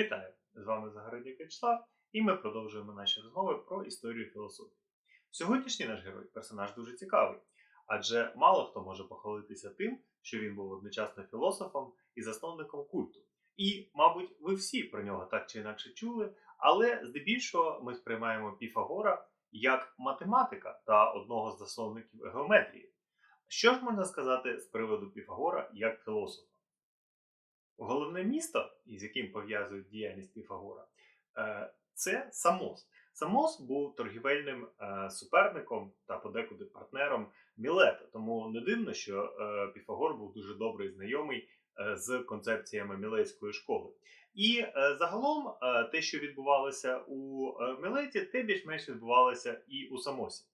Вітаю! З вами Загородній Вячеслав, і ми продовжуємо наші розмови про історію філософії. Сьогоднішній наш герой персонаж дуже цікавий, адже мало хто може похвалитися тим, що він був одночасно філософом і засновником культу. І, мабуть, ви всі про нього так чи інакше чули, але здебільшого ми сприймаємо Піфагора як математика та одного з засновників геометрії. Що ж можна сказати з приводу Піфагора як філософа? Головне місто, із яким пов'язують діяльність Піфагора, е, це Самос. Самос був торгівельним е, суперником та подекуди партнером Мілета. Тому не дивно, що е, Піфагор був дуже добрий знайомий з концепціями Мілетської школи. І загалом те, що відбувалося у Мілеті, те більш-менш відбувалося і у Самосі.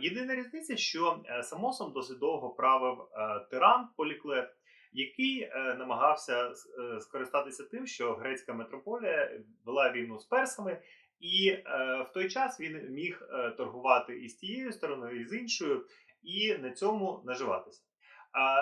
Єдина різниця, що Самосом досить довго правив тиран Поліклет який е, намагався е, скористатися тим, що грецька метрополія вела війну з персами, і е, в той час він міг торгувати і з тією стороною, і з іншою, і на цьому наживатися.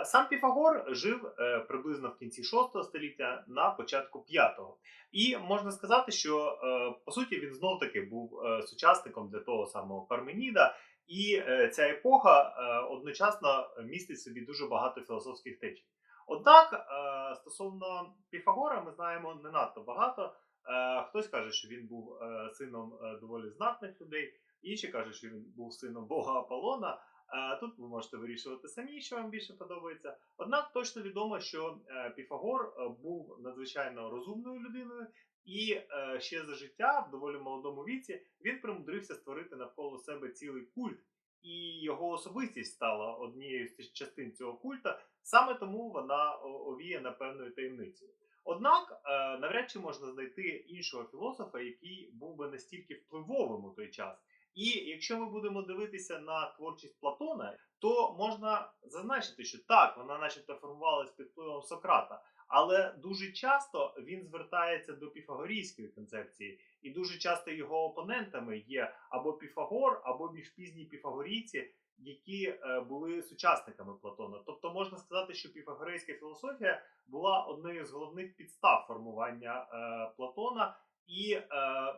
Сам Піфагор жив приблизно в кінці 6 століття на початку 5-го. І можна сказати, що по суті він знов таки був сучасником для того самого Парменіда, і ця епоха одночасно містить собі дуже багато філософських течій. Однак, е, стосовно Піфагора, ми знаємо не надто багато. Е, хтось каже, що він був е, сином доволі знатних людей, інші кажуть, що він був сином Бога Аполлона. Тут ви можете вирішувати самі, що вам більше подобається. Однак точно відомо, що Піфагор був надзвичайно розумною людиною, і ще за життя в доволі молодому віці він примудрився створити навколо себе цілий культ і особистість стала однією з частин цього культа, саме тому вона овіяна певною таємницею. Однак е, навряд чи можна знайти іншого філософа, який був би настільки впливовим у той час. І якщо ми будемо дивитися на творчість Платона, то можна зазначити, що так, вона, начебто, формувалась під впливом Сократа, але дуже часто він звертається до піфагорійської концепції, і дуже часто його опонентами є або Піфагор, або більш пізні піфагорійці, які е, були сучасниками Платона. Тобто можна сказати, що піфагорейська філософія була однією з головних підстав формування е, Платона, і е,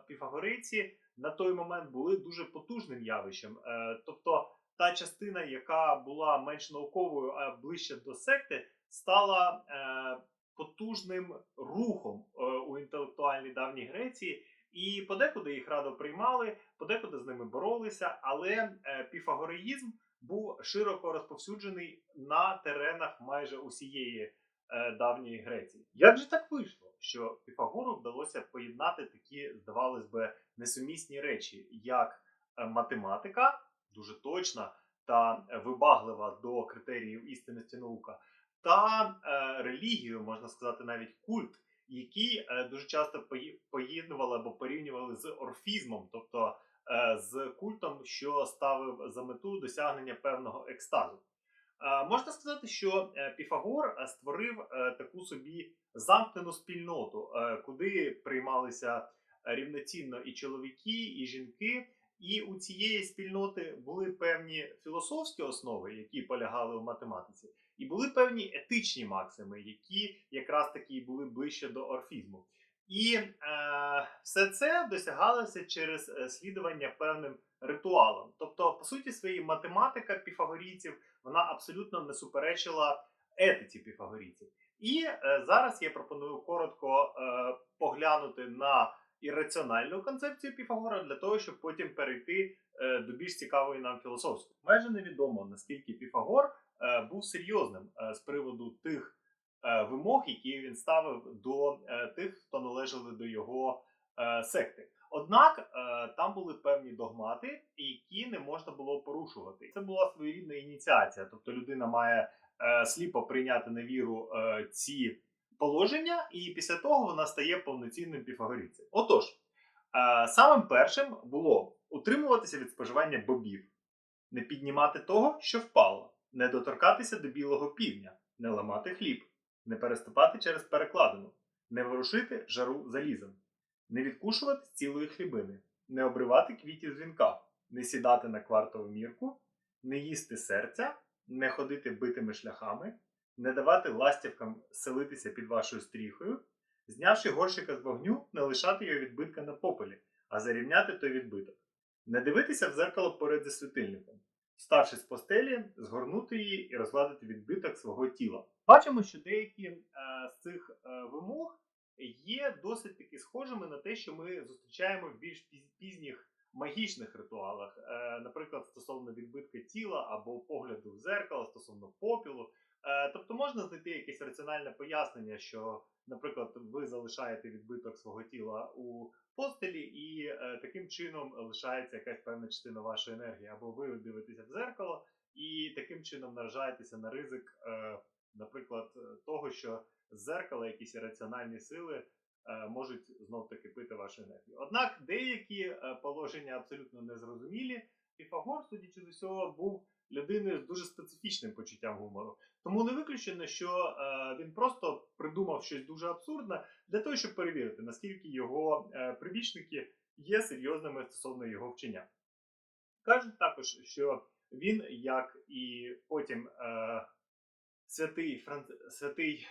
піфагорейці на той момент були дуже потужним явищем. Тобто та частина, яка була менш науковою, а ближче до секти, стала потужним рухом у інтелектуальній давній Греції. І подекуди їх радо приймали, подекуди з ними боролися, але е, піфагореїзм був широко розповсюджений на теренах майже усієї е, давньої Греції. Як же так вийшло, що Піфагору вдалося поєднати такі, здавалось би, несумісні речі, як математика, дуже точна та вибаглива до критеріїв істинності наука, та е, релігію, можна сказати, навіть культ, які е, дуже часто поєднували або порівнювали з орфізмом, тобто е, з культом, що ставив за мету досягнення певного екстазу. Е, можна сказати, що Піфагор створив таку собі замкнену спільноту, куди приймалися рівноцінно і чоловіки, і жінки. І у цієї спільноти були певні філософські основи, які полягали в математиці, і були певні етичні максими, які якраз таки були ближче до орфізму. І е, все це досягалося через е, слідування певним ритуалам. Тобто, по суті, своїй математика піфагорійців вона абсолютно не суперечила етиці піфагорійців. І е, зараз я пропоную коротко е, поглянути на ірраціональну концепцію Піфагора для того, щоб потім перейти е, до більш цікавої нам філософської. Майже невідомо наскільки Піфагор е, був серйозним е, з приводу тих вимог, які він ставив до тих, хто належали до його секти. Однак там були певні догмати, які не можна було порушувати. Це була своєрідна ініціація, тобто людина має сліпо прийняти на віру ці положення, і після того вона стає повноцінним піфагорійцем. Отож, самим першим було утримуватися від споживання бобів, не піднімати того, що впало, не доторкатися до білого півня, не ламати хліб, не переступати через перекладину, не ворушити жару залізом, не відкушувати цілої хлібини, не обривати квітів з вінка, не сідати на квартову мірку, не їсти серця, не ходити битими шляхами не давати ластівкам селитися під вашою стріхою, Знявши горщика з вогню, не лишати його відбитка на попелі, а зарівняти той відбиток. Не дивитися в зеркало поряд зі світильником. Вставши з постелі, згорнути її і розгладити відбиток свого тіла. Бачимо, що деякі е, з цих е, вимог є досить таки схожими на те, що ми зустрічаємо в більш пізніх магічних ритуалах, Е, наприклад, стосовно відбитка тіла або погляду в зеркало, стосовно попілу. Е, тобто можна знайти якесь раціональне пояснення, що, наприклад, ви залишаєте відбиток свого тіла у постелі, і е, таким чином лишається якась певна частина вашої енергії, або ви дивитеся в зеркало і таким чином наражаєтеся на ризик, е, наприклад, того, що з зеркала якісь раціональні сили можуть знов таки пити вашу енергію. Однак деякі положення абсолютно незрозумілі. Піфагор, судячи з усього, був людиною з дуже специфічним почуттям гумору. Тому не виключено, що е, він просто придумав щось дуже абсурдне для того, щоб перевірити, наскільки його е, прибічники є серйозними стосовно його вчення. Кажуть також, що він, як і потім е, святий, Фран... святий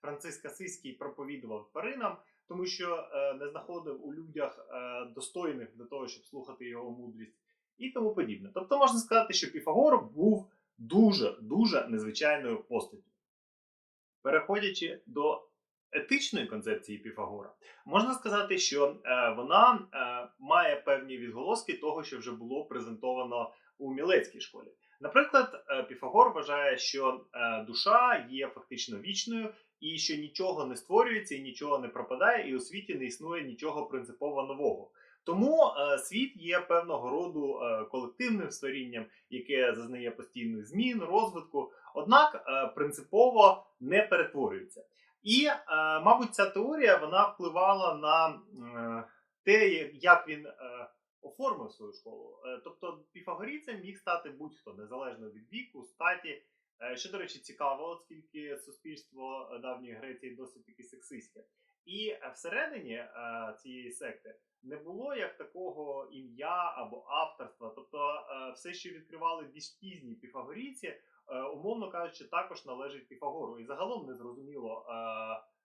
Франциск Асиський проповідував тваринам, тому що е, не знаходив у людях е, достойних для того, щоб слухати його мудрість, і тому подібне. Тобто можна сказати, що Піфагор був дуже дуже незвичайною постаттю. Переходячи до етичної концепції Піфагора, можна сказати, що е, вона е, має певні відголоски того, що вже було презентовано у Мілецькій школі. Наприклад, е, Піфагор вважає, що е, душа є фактично вічною, і що нічого не створюється і нічого не пропадає, і у світі не існує нічого принципово нового. Тому е, світ є певного роду е, колективним створінням, яке зазнає постійних змін, розвитку, однак е, принципово не перетворюється. І, мабуть, ця теорія вона впливала на те, як він оформив свою школу. Тобто піфагорійцем міг стати будь-хто, незалежно від віку, статі. Що, до речі, цікаво, оскільки суспільство давньої Греції досить таки сексистське. І всередині цієї секти не було як такого ім'я або авторства. Тобто, е, все, що відкривали більш пізні піфагорійці, е, умовно кажучи, також належить Піфагору. І загалом не зрозуміло, е,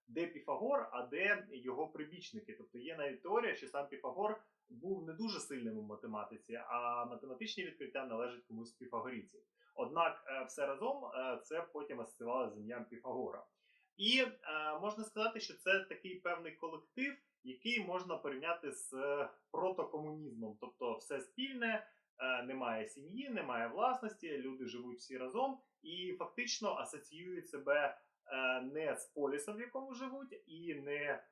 де Піфагор, а де його прибічники. Тобто є навіть теорія, що сам Піфагор був не дуже сильним у математиці, а математичні відкриття належать комусь з піфагорійців. Однак все разом це потім асоціювали з ім'ям Піфагора. І можна сказати, що це такий певний колектив, який можна порівняти з е, протокомунізмом, тобто все спільне, е, немає сім'ї, немає власності, люди живуть всі разом і фактично асоціюють себе е, не з полісом, в якому живуть, і не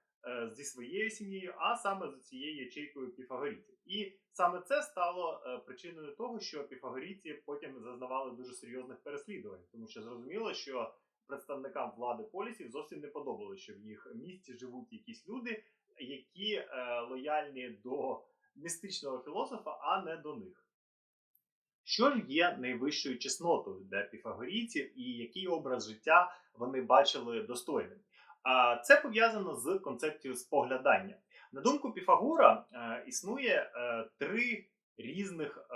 зі своєю сім'єю, а саме з цією ячейкою піфагорійців. І саме це стало причиною того, що піфагорійці потім зазнавали дуже серйозних переслідувань, тому що зрозуміло, що представникам влади полісів зовсім не подобалося, що в їх місті живуть якісь люди, які е, лояльні до містичного філософа, а не до них. Що ж є найвищою чеснотою для піфагорійців і який образ життя вони бачили достойним? А це пов'язано з концепцією споглядання. На думку Піфагора, е, існує е, три різних е,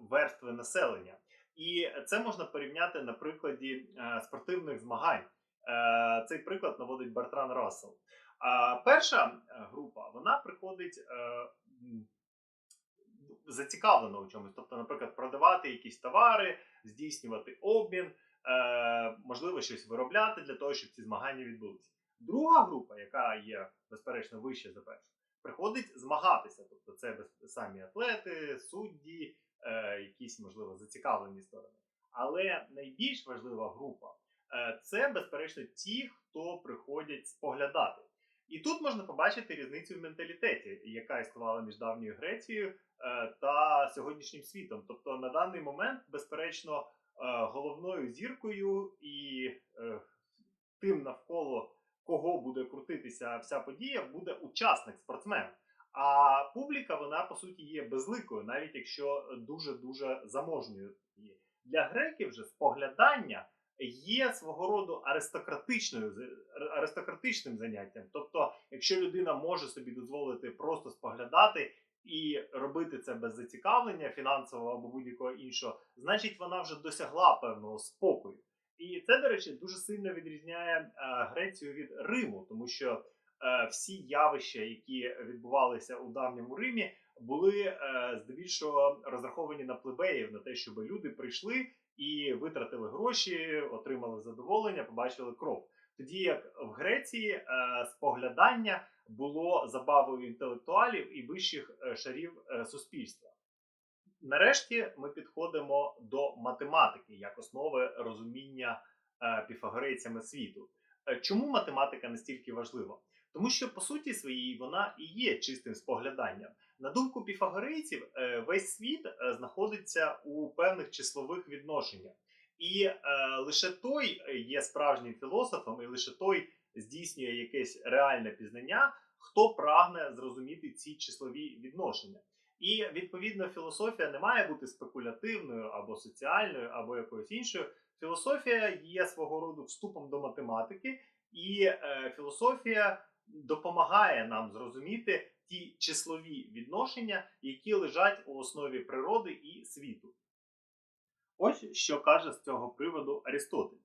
верстви населення, і це можна порівняти на прикладі е, спортивних змагань. Е, цей приклад наводить Бартран Рассел. А перша е, група вона приходить е, зацікавлена у чомусь, тобто, наприклад, продавати якісь товари, здійснювати обмін, можливо, щось виробляти для того, щоб ці змагання відбулися. Друга група, яка є безперечно вище за першу, приходить змагатися. Тобто, це самі атлети, судді, якісь можливо зацікавлені сторони. Але найбільш важлива група це безперечно ті, хто приходять споглядати. І тут можна побачити різницю в менталітеті, яка існувала між давньою Грецією е, та сьогоднішнім світом. Тобто на даний момент, безперечно, е, головною зіркою і е, тим навколо кого буде крутитися вся подія, буде учасник, спортсмен. А публіка, вона по суті є безликою, навіть якщо дуже дуже заможною. Для греків же споглядання є свого роду аристократичною аристократичним заняттям. Тобто, якщо людина може собі дозволити просто споглядати і робити це без зацікавлення фінансового або будь-якого іншого, значить вона вже досягла певного спокою. І це, до речі, дуже сильно відрізняє е, Грецію від Риму, тому що е, всі явища, які відбувалися у давньому Римі, були е, здебільшого розраховані на плебеїв, на те, щоб люди прийшли і витратили гроші, отримали задоволення, побачили кров. Тоді як в Греції е, споглядання було забавою інтелектуалів і вищих е, шарів е, суспільства. Нарешті ми підходимо до математики як основи розуміння е, піфагорейцями світу. Е, Чому математика настільки важлива? Тому що по суті своїй вона і є чистим спогляданням. На думку піфагорейців, е, весь світ е, знаходиться у певних числових відношеннях, і е, лише той є справжнім філософом, і лише той здійснює якесь реальне пізнання, хто прагне зрозуміти ці числові відношення. І відповідно філософія не має бути спекулятивною або соціальною, або якоюсь іншою. Філософія є свого роду вступом до математики, і е, філософія допомагає нам зрозуміти ті числові відношення, які лежать у основі природи і світу. Ось що каже з цього приводу Арістотель.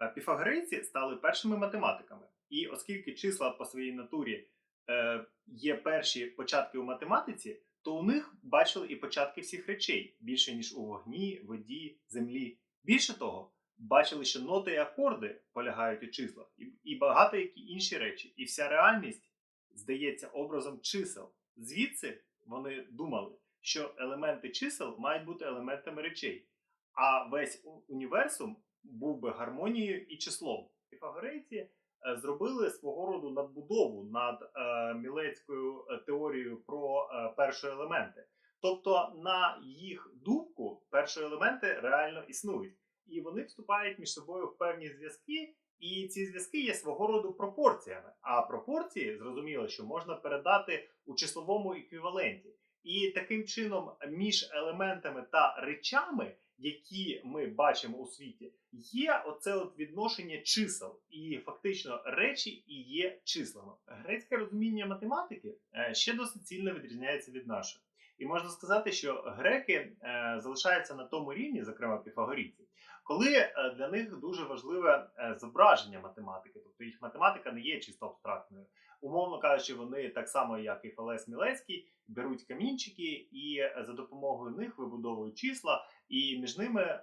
Е, Піфагорейці стали першими математиками, і оскільки числа по своїй натурі е, є перші початки у математиці, то у них бачили і початки всіх речей більше ніж у вогні, воді, землі. Більше того, бачили, що ноти і акорди полягають у числах, і багато які інші речі. І вся реальність здається образом чисел. Звідси вони думали, що елементи чисел мають бути елементами речей, а весь універсум був би гармонією і числом. Піфагорейці е, зробили свого роду надбудову над е, мілецькою е, теорією про е, першоелементи. Тобто, на їх думку, першоелементи реально існують, і вони вступають між собою в певні зв'язки. І ці зв'язки є свого роду пропорціями. А пропорції зрозуміло, що можна передати у числовому еквіваленті. І таким чином, між елементами та речами, які ми бачимо у світі, є оце от відношення чисел. І фактично речі і є числами. Грецьке розуміння математики е, ще досить сильно відрізняється від нашого. І можна сказати, що греки е, залишаються на тому рівні, зокрема піфагорійці, коли е, для них дуже важливе е, зображення математики, тобто їх математика не є чисто абстрактною. Умовно кажучи, вони так само, як і Фалес Мілецький, беруть камінчики і е, за допомогою них вибудовують числа, і між ними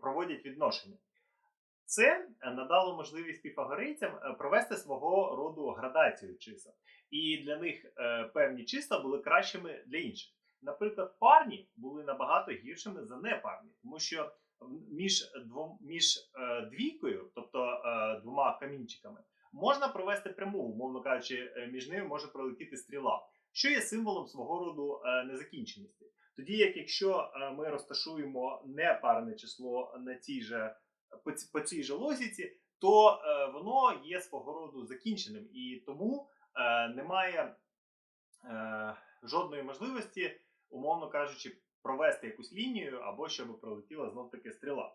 проводять відношення. Це надало можливість піфагорейцям провести свого роду градацію чисел. І для них певні числа були кращими для інших. Наприклад, парні були набагато гіршими за непарні, тому що між двом між е, двійкою, тобто е, двома камінчиками, можна провести пряму, умовно кажучи, е, між ними може пролетіти стріла, що є символом свого роду незакінченості. Тоді, як якщо ми розташуємо непарне число на цій же по, по цій же логіці, то воно є свого роду закінченим, і тому немає жодної можливості, умовно кажучи, провести якусь лінію або щоб пролетіла знов таки стріла.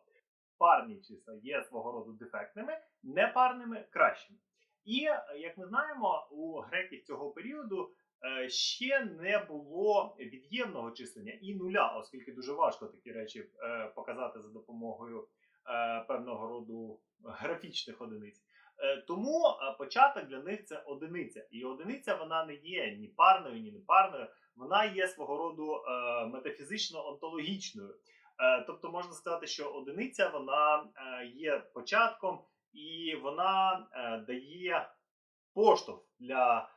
Парні числа є свого роду дефектними, непарними кращими. І як ми знаємо, у греків цього періоду е, ще не було від'ємного числення і нуля, оскільки дуже важко такі речі е, показати за допомогою е, певного роду графічних одиниць. Тому початок для них це одиниця. І одиниця вона не є ні парною, ні непарною, вона є свого роду е, метафізично-онтологічною. Е, Тобто можна сказати, що одиниця вона е, є початком і вона дає поштовх для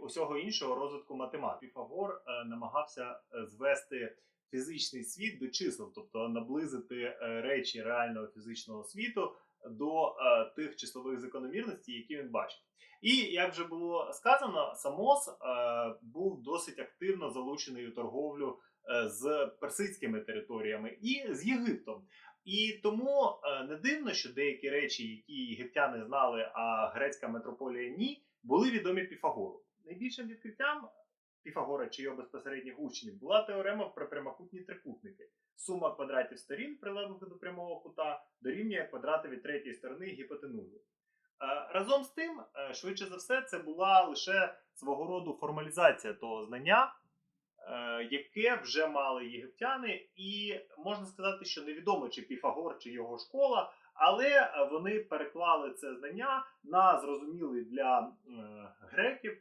усього, іншого розвитку математики. Піфагор намагався звести фізичний світ до чисел, тобто наблизити речі реального фізичного світу до е, тих числових закономірностей, які він бачить. І як вже було сказано, Самос е, був досить активно залучений у торговлю е, з персидськими територіями і з Єгиптом. І тому е, не дивно, що деякі речі, які єгиптяни знали, а грецька метрополія ні, були відомі Піфагору. Найбільшим відкриттям Піфагора чи його безпосередніх учнів була теорема про прямокутні трикутники. Сума квадратів сторін, прилеглих до прямого кута, дорівнює квадрати від третьої сторони гіпотенузи. Е, Разом з тим, е, швидше за все, це була лише свого роду формалізація того знання, е, яке вже мали єгиптяни, і можна сказати, що невідомо, чи Піфагор, чи його школа але вони переклали це знання на зрозумілий для греків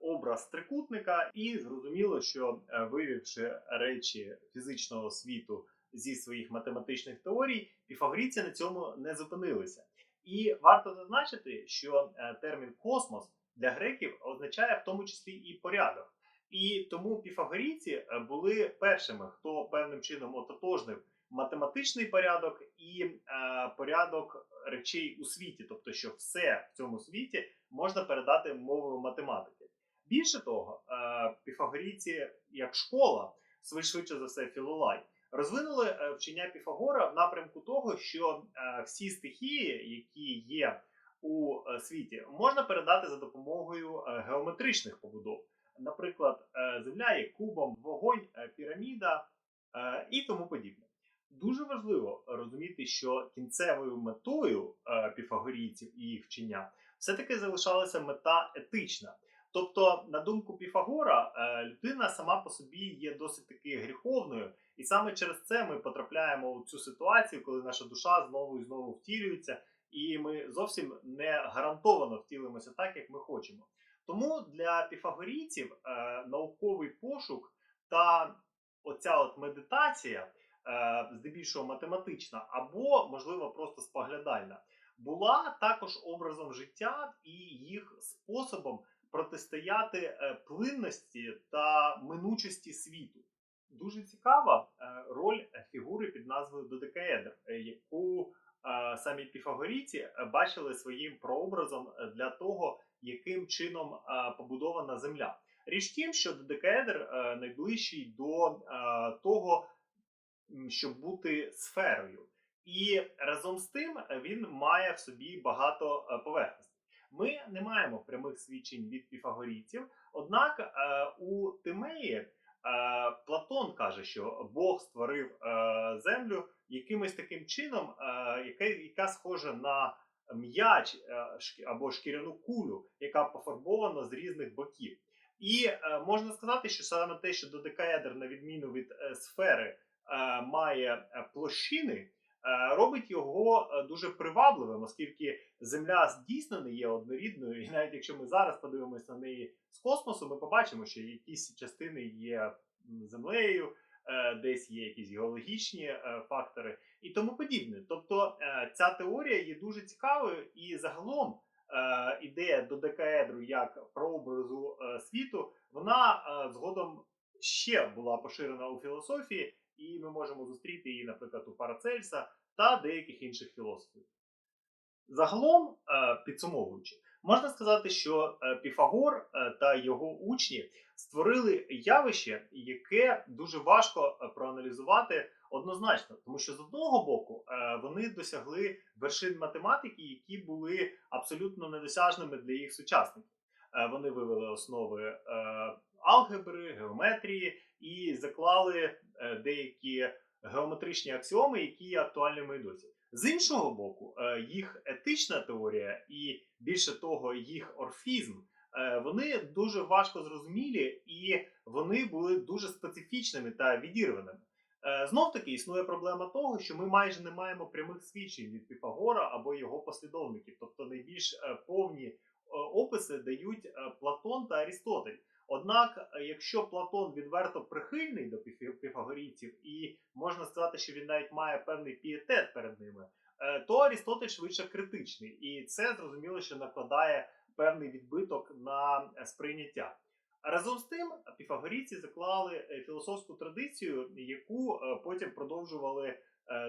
образ трикутника, і зрозуміло, що е, вивівши речі фізичного світу зі своїх математичних теорій, піфагорійці на цьому не зупинилися. І варто зазначити, що е, термін космос для греків означає в тому числі і порядок. І тому піфагорійці е, були першими, хто певним чином ототожнив математичний порядок і е, порядок речей у світі, тобто, що все в цьому світі можна передати мовою математики. Більше того, е, піфагорійці як школа, швидше за все, філолай, розвинули е, вчення Піфагора в напрямку того, що е, всі стихії, які є у світі, можна передати за допомогою геометричних побудов. Наприклад, земля є кубом, вогонь, піраміда і тому подібне. Дуже важливо розуміти, що кінцевою метою піфагорійців і їх вчення все-таки залишалася мета етична. Тобто, на думку Піфагора, е, людина сама по собі є досить таки гріховною, і саме через це ми потрапляємо у цю ситуацію, коли наша душа знову і знову втілюється, і ми зовсім не гарантовано втілимося так, як ми хочемо. Тому для піфагорійців е, науковий пошук та оця от медитація, е, здебільшого математична, або, можливо, просто споглядальна, була також образом життя і їх способом протистояти е, плинності та минучості світу. Дуже цікава е, роль фігури під назвою Додекаедр, е, яку е, самі піфагорійці е, бачили своїм прообразом е, для того, яким чином е, побудована земля. Річ тім, що додекаедр е, найближчий до е, того, щоб бути сферою. І разом з тим е, він має в собі багато е, поверхностей. Ми не маємо прямих свідчень від піфагорійців, однак е, у Тимеї Платон каже, що Бог створив землю якимось таким чином, яка, схожа на м'яч або шкіряну кулю, яка пофарбована з різних боків. І можна сказати, що саме те, що додекаедр, на відміну від сфери, має площини, робить його е, дуже привабливим, оскільки Земля дійсно не є однорідною, і навіть якщо ми зараз подивимося на неї з космосу, ми побачимо, що якісь частини є землею, е, десь є якісь геологічні е, фактори і тому подібне. Тобто е, ця теорія є дуже цікавою, і загалом е, ідея додекаедру як прообразу е, світу, вона е, згодом ще була поширена у філософії, і ми можемо зустріти її, наприклад, у Парацельса та деяких інших філософів. Загалом, е, підсумовуючи, можна сказати, що е, Піфагор е, та його учні створили явище, яке дуже важко проаналізувати однозначно, тому що з одного боку вони досягли вершин математики, які були абсолютно недосяжними для їх сучасників. Вони вивели основи алгебри, геометрії і заклали е, деякі геометричні аксіоми, які є актуальними і досі. З іншого боку, е, їх етична теорія і більше того, їх орфізм, е, вони дуже важко зрозумілі і вони були дуже специфічними та відірваними. Знов таки існує проблема того, що ми майже не маємо прямих свідчень від Піфагора або його послідовників, тобто найбільш повні описи дають Платон та Арістотель. Однак, е, якщо Платон відверто прихильний до піфагорійців, і можна сказати, що він навіть має певний пієтет перед ними, е, то Арістотель швидше критичний, і це зрозуміло, що накладає певний відбиток на е, сприйняття. Разом з тим, піфагорійці заклали філософську традицію, яку потім продовжували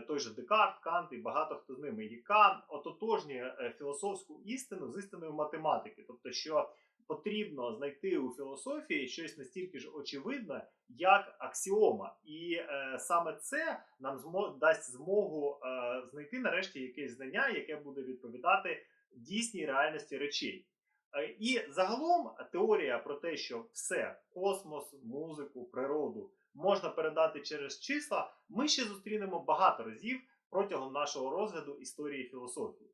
той же Декарт, Кант і багато хто з ними, яка ототожнює філософську істину з істиною математики, тобто, що потрібно знайти у філософії щось настільки ж очевидне, як аксіома, і е, саме це нам змо- дасть змогу е, знайти нарешті якесь знання, яке буде відповідати дійсній реальності речей. Е, І загалом теорія про те, що все космос, музику, природу можна передати через числа, ми ще зустрінемо багато разів протягом нашого розгляду історії філософії.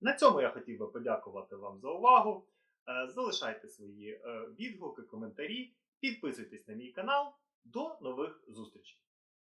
На цьому я хотів би подякувати вам за увагу. Е, Залишайте свої е, відгуки, коментарі, підписуйтесь на мій канал. До нових зустрічей!